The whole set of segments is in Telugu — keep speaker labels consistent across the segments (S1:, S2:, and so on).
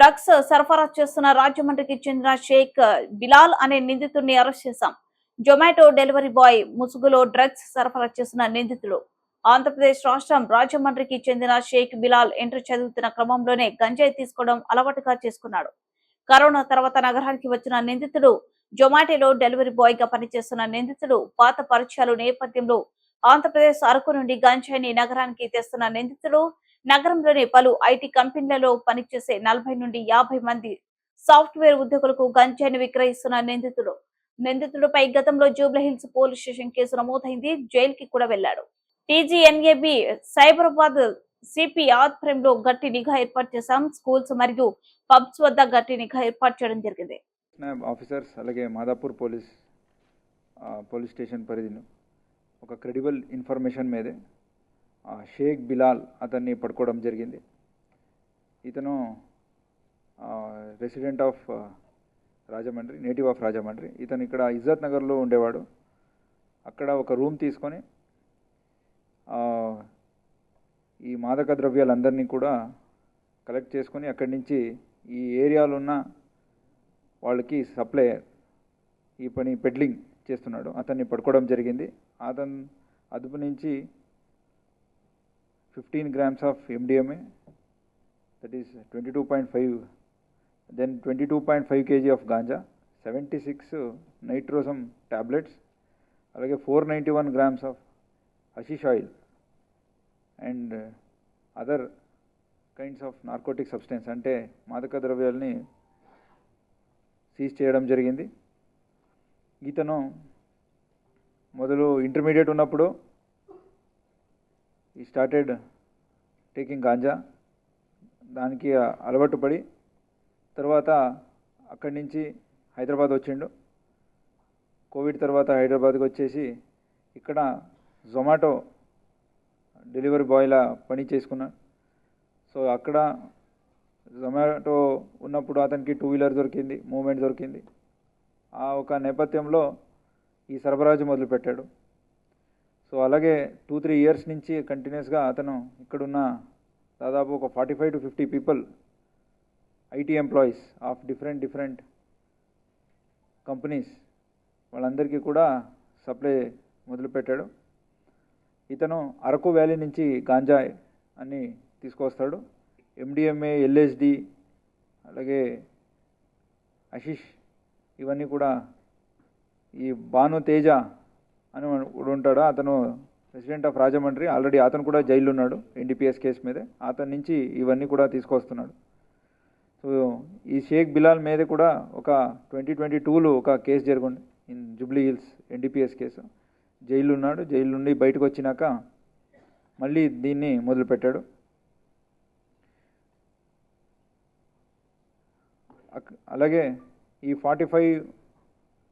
S1: డ్రగ్స్ సరఫరా చేస్తున్న రాజమండ్రికి చెందిన షేక్ బిలాల్ అనే నిందితుడిని అరెస్ట్ చేశాం. జొమాటో డెలివరీ బాయ్ ముసుగులో డ్రగ్స్ సరఫరా చేస్తున్న నిందితుడు. ఆంధ్రప్రదేశ్ రాష్ట్రం రాజమండ్రికి చెందిన షేక్ బిలాల్ ఇంటర్ చదువుతున్న క్రమంలోనే గంజాయి తీసుకోవడం అలవాటుగా చేసుకున్నాడు. కరోనా తర్వాత నగరానికి వచ్చిన నిందితుడు జొమాటోలో డెలివరీ బాయ్గా పనిచేస్తున్న నిందితుడు పాత పరిచయాలు నేపథ్యంలో ఆంధ్రప్రదేశ్ అరకు నుండి గంజాయిని నగరానికి తెస్తున్న నిందితుడు నగరంలోని పలు ఐటీ కంపెనీలలో పనిచేసే నలభై నుండి యాభై మంది సాఫ్ట్వేర్ ఉద్యోగులకు గంజాయిని విక్రయిస్తున్న నిందితుడు. నిందితుడిపై గతంలో జూబ్లహిల్స్ పోలీస్ స్టేషన్ కేసు నమోదైంది. జైలుకి కూడా వెళ్ళాడు టీజీఎన్ఏబి సైబరాబాద్ సిపి ఆధ్వర్యంలో గట్టి నిఘా ఏర్పాటు చేశాం. స్కూల్స్ మరియు పబ్స్ వద్ద గట్టి నిఘా ఏర్పాటు చేయడం జరిగింది.
S2: ఆఫీసర్స్ అలాగే మాదాపూర్ పోలీస్ పోలీస్ స్టేషన్ పరిధిలో ఒక క్రెడిబుల్ ఇన్ఫర్మేషన్ మీదే షేక్ బిలాల్ అతన్ని పట్టుకోవడం జరిగింది. ఇతను resident of Rajahmundry native of Rajahmundry. ఇతను ఇక్కడ ఇజ్జత్ నగర్లో ఉండేవాడు. అక్కడ ఒక రూమ్ తీసుకొని ఈ మాదక ద్రవ్యాలందరినీ కూడా కలెక్ట్ చేసుకొని అక్కడి నుంచి ఈ ఏరియాలో ఉన్న వాళ్ళకి సప్లై ఈ పని పెడ్లింగ్ చేస్తున్నాడు. అతన్ని పట్టుకోవడం జరిగింది. అతను అదుపు నుంచి fifteen grams of MDMA that is twenty two point five then twenty two point five KG of ganja seventy six nitrosun tablets అలాగే four ninety one grams of hashish oil and other kinds of narcotic substance అంటే మాదక ద్రవ్యాల్ని సీజ్ చేయడం జరిగింది. ఇతను మొదలు ఇంటర్మీడియట్ ఉన్నప్పుడు ఈ స్టార్టెడ్ టేకింగ్ గాంజా దానికి అలవాటు పడి తర్వాత అక్కడి నుంచి హైదరాబాద్ వచ్చిండు. కోవిడ్ తర్వాత హైదరాబాద్కి వచ్చేసి ఇక్కడ జొమాటో డెలివరీ బాయ్లా పని చేసుకున్నాను సో అక్కడ జొమాటో ఉన్నప్పుడు అతనికి టూ వీలర్ దొరికింది మూమెంట్ దొరికింది. ఆ ఒక నేపథ్యంలో ఈ సరబరాజు మొదలుపెట్టాడు. సో అలాగే టూ త్రీ ఇయర్స్ నుంచి కంటిన్యూస్గా అతను ఇక్కడున్న దాదాపు ఒక forty five to fifty people IT employees of different different companies వాళ్ళందరికీ కూడా సప్లై మొదలుపెట్టాడు. ఇతను అరకు వ్యాలీ నుంచి గాంజాయ్ అని తీసుకొస్తాడు. ఎండిఎంఏ ఎల్ఎస్డి అలాగే అశిష్ ఇవన్నీ కూడా ఈ భాను తేజ అని కూడా ఉంటాడు. అతను ప్రెసిడెంట్ ఆఫ్ రాజమండ్రి. ఆల్రెడీ అతను కూడా జైల్లో ఉన్నాడు ఎన్డీపీఎస్ కేసు మీద. అతని నుంచి ఇవన్నీ కూడా తీసుకొస్తున్నాడు. సో ఈ షేక్ బిలాల్ మీద కూడా ఒక ట్వంటీ ట్వంటీ టూలో ఒక కేసు జరిగింది. In Jubilee Hills NDPS case jail ఉన్నాడు జైలు నుండి బయటకు వచ్చినాక మళ్ళీ దీన్ని మొదలుపెట్టాడు. అలాగే ఈ forty five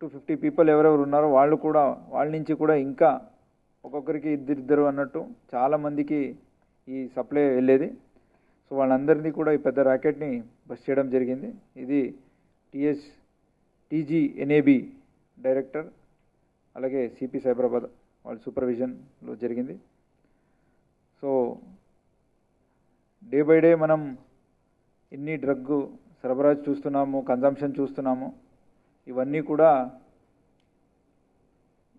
S2: to fifty people ఎవరెవరు ఉన్నారో వాళ్ళు కూడా వాళ్ళ నుంచి కూడా ఇంకా ఒక్కొక్కరికి ఇద్దరిద్దరు అన్నట్టు చాలామందికి ఈ సప్లై వెళ్ళేది. సో వాళ్ళందరినీ కూడా ఈ పెద్ద ర్యాకెట్ని బస్ చేయడం జరిగింది. ఇది టిఎస్ టీజీ ఎన్ఏబి డైరెక్టర్ అలాగే సిపి సైబరాబాద్ వాళ్ళ సూపర్విజన్లో జరిగింది. సో డే బై డే మనం ఎన్ని డ్రగ్ సరబరాజు చూస్తున్నాము కన్జంప్షన్ చూస్తున్నాము ఇవన్నీ కూడా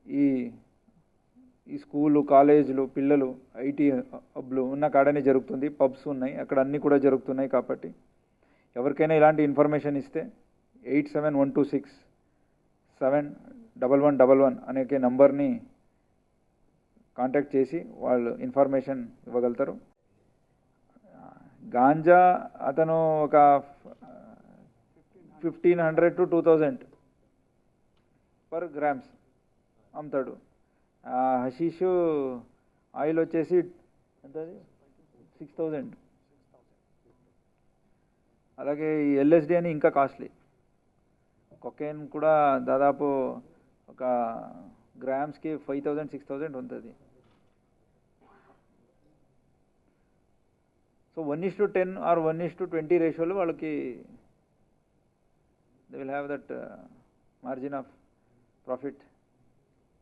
S2: ఈ ఈ స్కూలు కాలేజీలు పిల్లలు ఐటీ హబ్లు ఉన్న కాడనే జరుగుతుంది. పబ్స్ ఉన్నాయి. అక్కడ అన్నీ కూడా జరుగుతున్నాయి కాబట్టి. ఎవరికైనా ఇలాంటి ఇన్ఫర్మేషన్ ఇస్తే eight seven one two six seven double one double one అనే నంబర్ని కాంటాక్ట్ చేసి వాళ్ళు ఇన్ఫర్మేషన్ ఇవ్వగలుగుతారు. గాంజా అతను ఒక fifteen hundred to two thousand per grams అమ్ముతాడు. హషీషు ఆయిల్ వచ్చేసి ఎంత సిక్స్ థౌజండ్. అలాగే ఈ ఎల్ఎస్డి అని ఇంకా కాస్ట్లీ. కొకైన్ కూడా దాదాపు ఒక గ్రామ్స్కి ఫైవ్ థౌజండ్ సిక్స్ థౌజండ్ ఉంటుంది. So one is to ten or one is to twenty రేషియోలో వాళ్ళకి they will have that margin of profit.